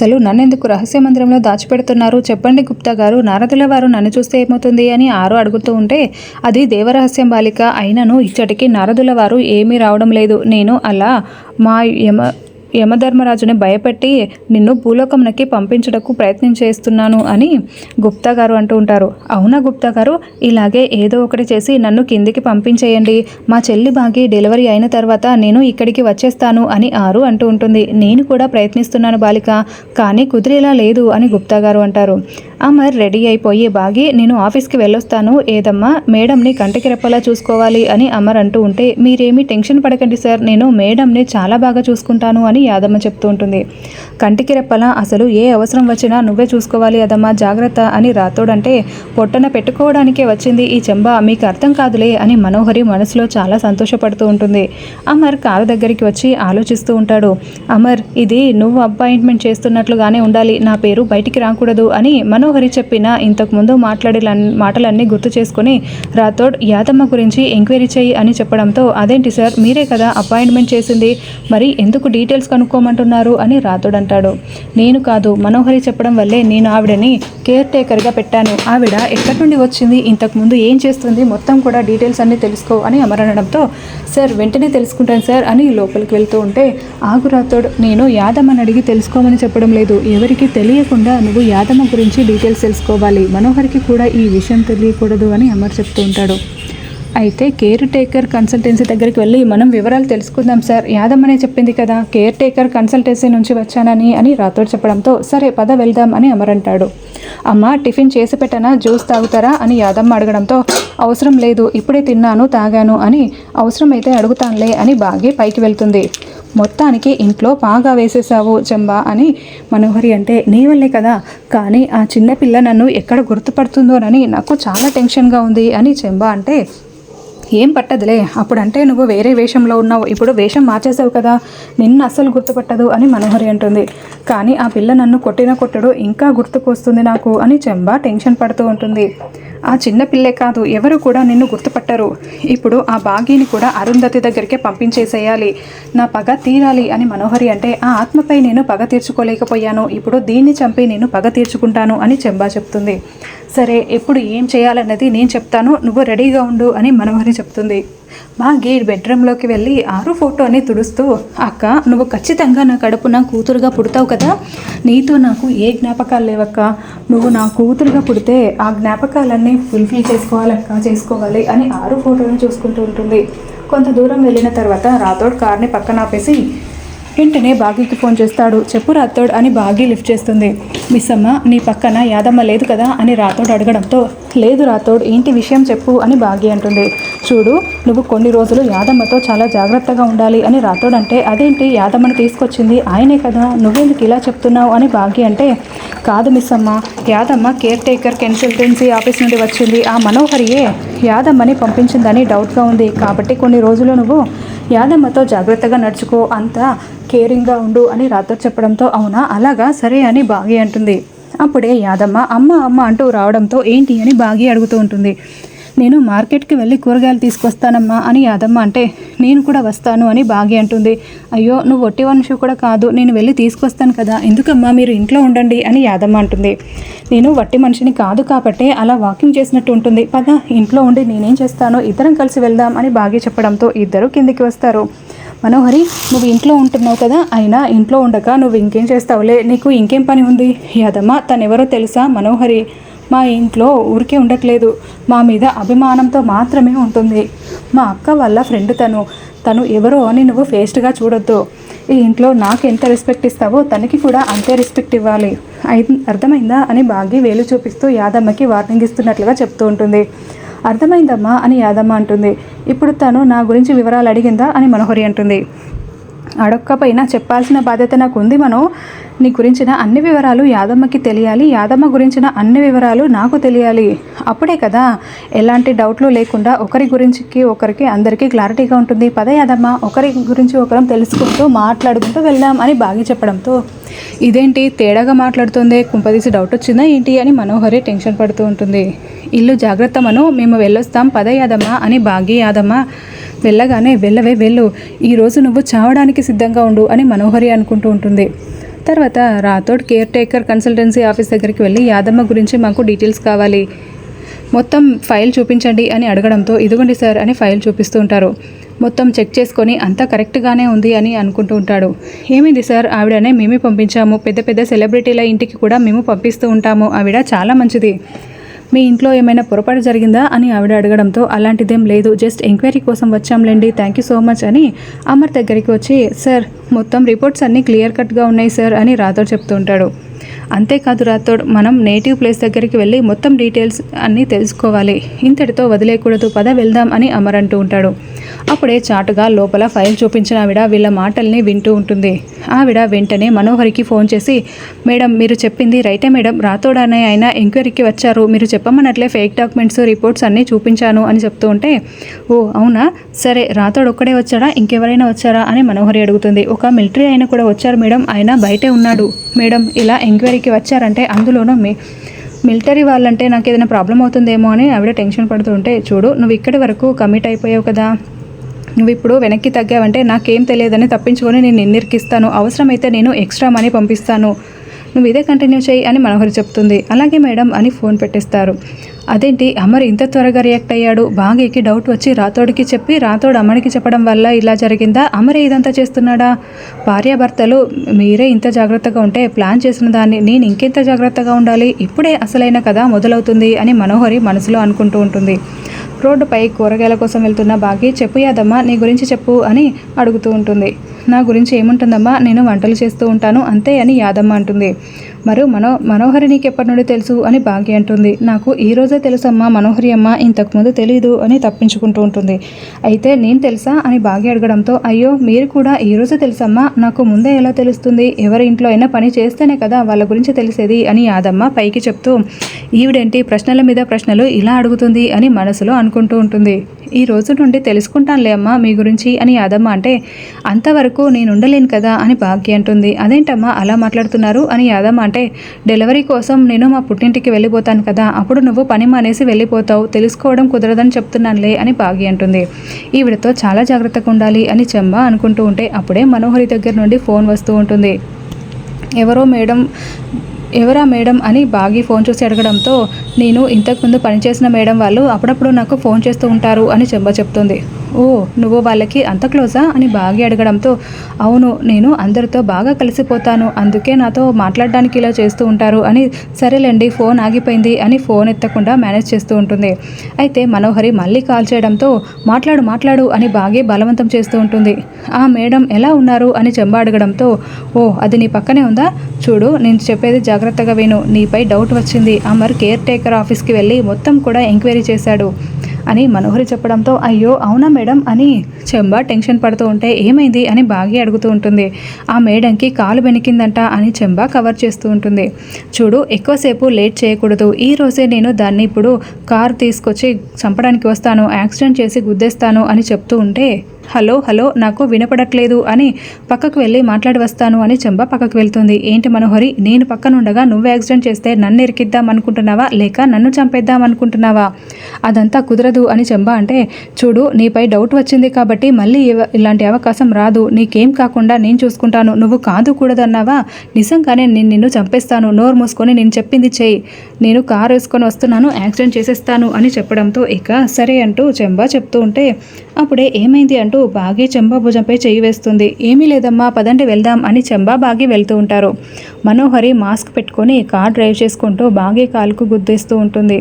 అసలు నన్నెందుకు రహస్య మందిరంలో దాచిపెడుతున్నారు? చెప్పండి గుప్తా గారు. నారదుల వారు నన్ను చూస్తే ఏమవుతుంది అని ఆరు అడుగుతూ ఉంటే అది దేవరహస్యం బాలిక అయినను ఇచ్చటికి నారదుల వారు ఏమీ రావడం లేదు. నేను అలా మా యమ యమధర్మరాజుని భయపెట్టి నిన్ను భూలోకమునకి పంపించుటకు ప్రయత్నం చేస్తున్నాను అని గుప్తా గారు అంటూ ఉంటారు. అవునా గుప్తా గారు ఇలాగే ఏదో ఒకటి చేసి నన్ను కిందికి పంపించేయండి. మా చెల్లి బాగి డెలివరీ అయిన తర్వాత నేను ఇక్కడికి వచ్చేస్తాను అని ఆరు అంటూ ఉంటుంది. నేను కూడా ప్రయత్నిస్తున్నాను బాలిక కానీ కుదిరేలా లేదు అని గుప్తా గారు అంటారు. అమర్ రెడీ అయిపోయి బాగి నేను ఆఫీస్కి వెళ్ళొస్తాను. ఏదమ్మా? మేడంని కంటికి రెప్పలా చూసుకోవాలి అని అమర్ అంటూ ఉంటే మీరేమీ టెన్షన్ పడకండి సార్. నేను మేడంని చాలా బాగా చూసుకుంటాను అని యాదమ్మ చెప్తూ ఉంటుంది. కంటికి రెప్పలా అసలు ఏ అవసరం వచ్చినా నువ్వే చూసుకోవాలి అదమ్మా జాగ్రత్త అని రాతోడంటే పొట్టన పెట్టుకోవడానికే వచ్చింది ఈ చెంబ మీకు అర్థం కాదులే అని మనోహరి మనసులో చాలా సంతోషపడుతూ ఉంటుంది. అమర్ కారు దగ్గరికి వచ్చి ఆలోచిస్తూ ఉంటాడు. అమర్ ఇది నువ్వు అపాయింట్మెంట్ చేస్తున్నట్లుగానే ఉండాలి. నా పేరు బయటికి రాకూడదు అని మనోహరి చెప్పిన ఇంతకుముందు మాట్లాడే మాటలన్నీ గుర్తు చేసుకొని రాథోడ్ యాదమ్మ గురించి ఎంక్వైరీ చేయి అని చెప్పడంతో అదేంటి సార్ మీరే కదా అపాయింట్మెంట్ చేసింది మరి ఎందుకు డీటెయిల్స్ కనుక్కోమంటున్నారు? అని రాథోడ్ అంటాడు. నేను కాదు మనోహరి చెప్పడం వల్లే నేను ఆవిడని కేర్ టేకర్గా పెట్టాను. ఆవిడ ఎక్కడి నుండి వచ్చింది ఇంతకుముందు ఏం చేస్తుంది మొత్తం కూడా డీటెయిల్స్ అన్నీ తెలుసుకో అని అమరనడంతో సార్ వెంటనే తెలుసుకుంటాను సార్ అని లోపలికి వెళ్తూ ఉంటే ఆగు రాథోడ్ నేను యాదమ్మని అడిగి తెలుసుకోమని చెప్పడం లేదు. ఎవరికి తెలియకుండా నువ్వు యాదమ్మ గురించి డీటెయిల్స్ తెలుసుకోవాలి. మనోహర్కి కూడా ఈ విషయం తెలియకూడదు అని అమర్ చెప్తూ ఉంటాడు. అయితే కేర్ టేకర్ కన్సల్టెన్సీ దగ్గరికి వెళ్ళి మనం వివరాలు తెలుసుకుందాం సార్. యాదమ్మనే చెప్పింది కదా కేర్ టేకర్ కన్సల్టెన్సీ నుంచి వచ్చానని అని రాతోడు చెప్పడంతో సరే పద వెళ్దాం అని అమర్ అంటాడు. అమ్మ టిఫిన్ చేసి పెట్టనా? జ్యూస్ తాగుతారా? అని యాదమ్మ అడగడంతో అవసరం లేదు ఇప్పుడే తిన్నాను తాగాను అని అవసరమైతే అడుగుతానులే అని బాగి పైకి వెళ్తుంది. మొత్తానికి ఇంట్లో బాగా వేసేసావు చెంబా అని మనోహరి అంటే నీ వల్లే కదా. కానీ ఆ చిన్నపిల్ల నన్ను ఎక్కడ గుర్తుపడుతుందోనని నాకు చాలా టెన్షన్గా ఉంది అని చెంబా అంటే ఏం పట్టదులే. అప్పుడంటే నువ్వు వేరే వేషంలో ఉన్నావు. ఇప్పుడు వేషం మార్చేసావు కదా. నిన్ను అస్సలు గుర్తుపట్టదు అని మనోహరి అంటుంది. కానీ ఆ పిల్ల నన్ను కొట్టిన కొట్టడు. ఇంకా గుర్తుకొస్తుంది నాకు అని చెంబా టెన్షన్ పడుతూ ఉంటుంది. ఆ చిన్నపిల్లే కాదు ఎవరు కూడా నిన్ను గుర్తుపట్టరు. ఇప్పుడు ఆ బాగీని కూడా అరుంధతి దగ్గరికే పంపించేసేయాలి. నా పగ తీరాలి అని మనోహరి అంటే ఆ ఆత్మపై నేను పగ తీర్చుకోలేకపోయాను. ఇప్పుడు దీన్ని చంపి నేను పగ తీర్చుకుంటాను అని చెంబా చెప్తుంది. సరే ఎప్పుడు ఏం చేయాలన్నది నేను చెప్తాను నువ్వు రెడీగా ఉండు అని మనోహరి చెప్తుంది. బాగి బెడ్రూమ్లోకి వెళ్ళి ఆరు ఫోటోని తుడుస్తూ అక్క నువ్వు ఖచ్చితంగా నా కడుపున కూతురుగా పుడతావు కదా? నీతో నాకు ఏ జ్ఞాపకాలు లేవక్క? నువ్వు నా కూతురుగా పుడితే ఆ జ్ఞాపకాలన్నీ ఫుల్ఫిల్ చేసుకోవాలక్క చేసుకోవాలి అని ఆరు ఫోటోని చూసుకుంటూ ఉంటుంది. కొంత దూరం వెళ్ళిన తర్వాత రాథోడ్ కార్ని పక్కన ఆపేసి వెంటనే బాగీకి ఫోన్ చేస్తాడు. చెప్పు రాథోడ్ అని బాగీ లిఫ్ట్ చేస్తుంది. మిస్ అమ్మ నీ పక్కన యాదమ్మ లేదు కదా అని రాథోడ్ అడగడంతో లేదు రాథోడ్ ఏంటి విషయం చెప్పు అని బాగీ అంటుంది. చూడు నువ్వు కొన్ని రోజులు యాదమ్మతో చాలా జాగ్రత్తగా ఉండాలి అని రాథోడ్ అంటే అదేంటి యాదమ్మని తీసుకొచ్చింది ఆయనే కదా నువ్వెందుకు ఇలా చెప్తున్నావు? అని బాగీ అంటే కాదు మిస్ అమ్మ Yadamma caretaker consultancy office నుండి వచ్చింది. ఆ మనోహరియే యాదమ్మని పంపించిందని డౌట్గా ఉంది. కాబట్టి కొన్ని రోజులు నువ్వు యాదమ్మతో జాగ్రత్తగా నడుచుకో. అంతా కేరింగ్గా ఉండు అని రాతో చెప్పడంతో అవునా? అలాగా? సరే అని బాగి అంటుంది. అప్పుడే యాదమ్మ అమ్మ అమ్మ అంటూ రావడంతో ఏంటి అని బాగి అడుగుతూ ఉంటుంది. నేను మార్కెట్కి వెళ్ళి కూరగాయలు తీసుకొస్తానమ్మా అని యాదమ్మ అంటే నేను కూడా వస్తాను అని బాగి అంటుంది. అయ్యో నువ్వు ఒట్టి మనిషి కూడా కాదు నేను వెళ్ళి తీసుకొస్తాను కదా ఎందుకమ్మా మీరు ఇంట్లో ఉండండి అని యాదమ్మ అంటుంది. నేను వట్టి మనిషిని కాదు కాబట్టి అలా వాకింగ్ చేసినట్టు ఉంటుంది. పద ఇంట్లో ఉండి నేనేం చేస్తానో ఇద్దరం కలిసి వెళ్దాం అని బాగి చెప్పడంతో ఇద్దరు కిందికి వస్తారు. మనోహరి నువ్వు ఇంట్లో ఉంటున్నావు కదా అయినా ఇంట్లో ఉండక నువ్వు ఇంకేం చేస్తావులే? నీకు ఇంకేం పని ఉంది? యాదమ్మ తనెవరో తెలుసా మనోహరి? మా ఇంట్లో ఊరికే ఉండట్లేదు. మా మీద అభిమానంతో మాత్రమే ఉంటుంది. మా అక్క వాళ్ళ ఫ్రెండ్ తను. తను ఎవరో అని నువ్వు ఫేస్ట్గా చూడొద్దు. ఈ ఇంట్లో నాకు ఎంత రెస్పెక్ట్ ఇస్తావో తనకి కూడా అంతే రెస్పెక్ట్ ఇవ్వాలి. అయి అర్థమైందా? అని బాగి వేలు చూపిస్తూ యాదమ్మకి వార్నింగ్ ఇస్తున్నట్లుగా చెప్తూ ఉంటుంది. అర్థమైందమ్మా అని యాదమ్మ అంటుంది. ఇప్పుడు తను నా గురించి వివరాలు అడిగిందా అని మనోహరి అంటుంది. అడొక్కపైన చెప్పాల్సిన బాధ్యత నాకు ఉంది మనం. నీ గురించిన అన్ని వివరాలు యాదమ్మకి తెలియాలి యాదమ్మ గురించిన అన్ని వివరాలు నాకు తెలియాలి. అప్పుడే కదా ఎలాంటి డౌట్లు లేకుండా ఒకరి గురించికి ఒకరికి అందరికీ క్లారిటీగా ఉంటుంది. పద యాదమ్మ ఒకరి గురించి ఒకరం తెలుసుకుంటూ మాట్లాడుకుంటూ వెళ్దాం అని బాగి చెప్పడంతో. ఇదేంటి తేడాగా మాట్లాడుతుంది? కుంపదీసి డౌట్ వచ్చిందా ఏంటి అని మనోహరి టెన్షన్ పడుతూ ఉంటుంది. ఇల్లు జాగ్రత్తమను మేము వెళ్ళొస్తాం పద యాదమ్మ అని భాగ్య యాదమ్మ వెళ్ళగానే వెళ్ళవే వెళ్ళు ఈరోజు నువ్వు చావడానికి సిద్ధంగా ఉండు అని మనోహరి అనుకుంటూ ఉంటుంది. తర్వాత Rathod caretaker consultancy office దగ్గరికి వెళ్ళి యాదమ్మ గురించి మాకు డీటెయిల్స్ కావాలి మొత్తం ఫైల్ చూపించండి అని అడగడంతో ఇదిగోండి సార్ అని ఫైల్ చూపిస్తూ ఉంటారు. మొత్తం చెక్ చేసుకొని అంతా కరెక్ట్గానే ఉంది అని అనుకుంటూ ఉంటాడు. ఏమైంది సార్? ఆవిడనే మేమే పంపించాము. పెద్ద పెద్ద సెలబ్రిటీల ఇంటికి కూడా మేము పంపిస్తూ ఉంటాము. ఆవిడ చాలా మంచిది. మీ ఇంట్లో ఏమైనా పొరపాటు జరిగిందా అని ఆవిడ అడగడంతో అలాంటిదేం లేదు జస్ట్ ఎంక్వైరీ కోసం వచ్చాంలేండి థ్యాంక్ యూ సో మచ్ అని అమర్ దగ్గరికి వచ్చి సార్ మొత్తం రిపోర్ట్స్ అన్నీ క్లియర్ కట్గా ఉన్నాయి సార్ అని రాథోడ్ చెప్తుంటాడు అంతేకాదు రాథోడ్ మనం నేటివ్ ప్లేస్ దగ్గరికి వెళ్ళి మొత్తం డీటెయిల్స్ అన్నీ తెలుసుకోవాలి. ఇంతటితో వదిలేయకూడదు పద వెళ్దాం అని అమర్ అంటూ ఉంటాడు. అప్పుడే చాటుగా లోపల ఫైల్ చూపించిన ఆవిడ వీళ్ళ మాటల్ని వింటూ ఉంటుంది. ఆవిడ వెంటనే మనోహరికి ఫోన్ చేసి మేడం మీరు చెప్పింది రైటే మేడం. రాతోడనే ఆయన ఎంక్వైరీకి వచ్చారు. మీరు చెప్పమన్నట్లే ఫేక్ డాక్యుమెంట్స్ రిపోర్ట్స్ అన్నీ చూపించాను అని చెప్తూ ఉంటే ఓ అవునా? సరే రాతోడు ఒక్కడే వచ్చాడా? ఇంకెవరైనా వచ్చారా? అని మనోహరి అడుగుతుంది. ఒక మిలిటరీ ఆయన కూడా వచ్చారు మేడం. ఆయన బయటే ఉన్నాడు. మేడం ఇలా ఎంక్వైరీకి వచ్చారంటే అందులోనూ మీ మిలిటరీ వాళ్ళంటే నాకు ఏదైనా ప్రాబ్లం అవుతుందేమో అని ఆవిడ టెన్షన్ పడుతూ ఉంటే చూడు నువ్వు ఇక్కడి వరకు కమిట్ అయిపోయావు కదా. నువ్వు ఇప్పుడు వెనక్కి తగ్గావంటే నాకేం తెలియదని తప్పించుకొని నేను నిన్నిరికిస్తాను అవసరమైతే నేను ఎక్స్ట్రా మనీ పంపిస్తాను. నువ్వు ఇదే కంటిన్యూ చేయి అని మనోహరి చెప్తుంది. అలాగే మేడం అని ఫోన్ పెట్టేస్తారు. అదేంటి అమర్ ఇంత త్వరగా రియాక్ట్ అయ్యాడు? బాగీకి డౌట్ వచ్చి రాతోడికి చెప్పి రాతోడు అమ్మడికి చెప్పడం వల్ల ఇలా జరిగిందా? అమరే ఇదంతా చేస్తున్నాడా? భార్యాభర్తలు మీరే ఇంత జాగ్రత్తగా ఉంటే ప్లాన్ చేసిన దాన్ని నేను ఇంకెంత జాగ్రత్తగా ఉండాలి? ఇప్పుడే అసలైన కథ మొదలవుతుంది అని మనోహరి మనసులో అనుకుంటూ ఉంటుంది. రోడ్డుపై కూరగాయల కోసం వెళ్తున్న బాగి చెప్పు యాదమ్మ నీ గురించి చెప్పు అని అడుగుతూ ఉంటుంది. నా గురించి ఏముంటుందమ్మా? నేను వంటలు చేస్తూ ఉంటాను అంతే అని యాదమ్మ అంటుంది. మరో మనో మనోహరి నీకు ఎప్పటి నుండి తెలుసు అని భాగ్య అంటుంది. నాకు ఈ రోజే తెలుసమ్మా మనోహరి అమ్మ ఇంతకుముందు తెలీదు అని తప్పించుకుంటూ ఉంటుంది. అయితే నేను తెలుసా అని భాగ్య అడగడంతో అయ్యో మీరు కూడా ఈ రోజే తెలుసమ్మా నాకు ముందే ఎలా తెలుస్తుంది? ఎవరి ఇంట్లో అయినా పని చేస్తేనే కదా వాళ్ళ గురించి తెలిసేది అని యాదమ్మ పైకి చెప్తూ ఈవిడేంటి ప్రశ్నల మీద ప్రశ్నలు ఇలా అడుగుతుంది అని మనసులో అనుకుంటూ ఉంటుంది. ఈ రోజు నుండి తెలుసుకుంటానులే అమ్మా మీ గురించి అని యాదమ్మ అంటే అంతవరకు నేను ఉండలేను కదా అని భాగ్య అంటుంది. అదేంటమ్మా అలా మాట్లాడుతున్నారు? అని యాదమ్మ అంటే డెలివరీ కోసం నేను మా పుట్టింటికి వెళ్ళిపోతాను కదా అప్పుడు నువ్వు పని మానేసి వెళ్ళిపోతావు తెలుసుకోవడం కుదరదని చెప్తున్నానులే అని భాగ్య అంటుంది. ఈవిడతో చాలా జాగ్రత్తగా ఉండాలి అని చెంబ అనుకుంటూ ఉంటే అప్పుడే మనోహరి దగ్గర నుండి ఫోన్ వస్తూ ఉంటుంది. ఎవరో మేడం ఎవరా మేడం? అని బాగి ఫోన్ చూసి అడగడంతో నేను ఇంతకుముందు పనిచేసిన మేడం వాళ్ళు అప్పుడప్పుడు నాకు ఫోన్ చేస్తూ ఉంటారు అని చెంబ చెప్తుంది. ఓ నువ్వు వాళ్ళకి అంత క్లోజా? అని బాగా అడగడంతో అవును నేను అందరితో బాగా కలిసిపోతాను అందుకే నాతో మాట్లాడడానికి ఇలా చేస్తూ ఉంటారు అని సరేలేండి ఫోన్ ఆగిపోయింది అని ఫోన్ ఎత్తకుండా మేనేజ్ చేస్తూ ఉంటుంది. అయితే మనోహరి మళ్ళీ కాల్ చేయడంతో మాట్లాడు మాట్లాడు అని బాగే బలవంతం చేస్తూ ఉంటుంది. ఆ మేడం ఎలా ఉన్నారు? అని చెంబ అడగడంతో ఓ అది నీ పక్కనే ఉందా? చూడు నేను చెప్పేది జాగ్రత్తగా విను నీపై డౌట్ వచ్చింది. అమర్ కేర్ టేకర్ ఆఫీస్కి వెళ్ళి మొత్తం కూడా ఎంక్వైరీ చేశాడు. అని మనోహరి చెప్పడంతో అయ్యో అవునా మేడం? అని చెంబ టెన్షన్ పడుతూ ఉంటే ఏమైంది? అని బాగి అడుగుతూ ఉంటుంది. ఆ మేడంకి కాలు బెనికిందంట అని చెంబ కవర్ చేస్తూ ఉంటుంది. చూడు ఎక్కువసేపు లేట్ చేయకూడదు. ఈ రోజే నేను దాన్ని ఇప్పుడు కార్ తీసుకొచ్చి చంపడానికి వస్తాను. యాక్సిడెంట్ చేసి గుద్దేస్తాను అని చెప్తూ ఉంటే హలో హలో నాకు వినపడట్లేదు అని పక్కకు వెళ్ళి మాట్లాడి వస్తాను అని చెంబ పక్కకు వెళ్తుంది. ఏంటి మనోహరి నేను పక్కనుండగా నువ్వు యాక్సిడెంట్ చేస్తే నన్ను ఇరికిద్దాం అనుకుంటున్నావా లేక నన్ను చంపేద్దాం అనుకుంటున్నావా అదంతా కుదరదు అని చెంబ అంటే చూడు నీపై డౌట్ వచ్చింది కాబట్టి మళ్ళీ ఇలాంటి అవకాశం రాదు. నీకేం కాకుండా నేను చూసుకుంటాను. నువ్వు కాదు కూడదన్నావా? నిజంగానే నేను నిన్ను చంపేస్తాను. నోరు మూసుకొని నేను చెప్పింది చేయి నేను కారు వేసుకొని వస్తున్నాను యాక్సిడెంట్ చేసేస్తాను అని చెప్పడంతో ఇక సరే అంటూ చెంబా చెప్తూ ఉంటే అప్పుడే ఏమైంది అంటూ బాగి చెంబా భుజంపై చేయి వేస్తుంది. ఏమీ లేదమ్మా పదండి వెళ్దాం అని చెంబా బాగి వెళ్తూ ఉంటారు. మనోహరి మాస్క్ పెట్టుకొని కార్ డ్రైవ్ చేసుకుంటూ బాగి కాలుకు గుద్దేస్తూ ఉంటుంది.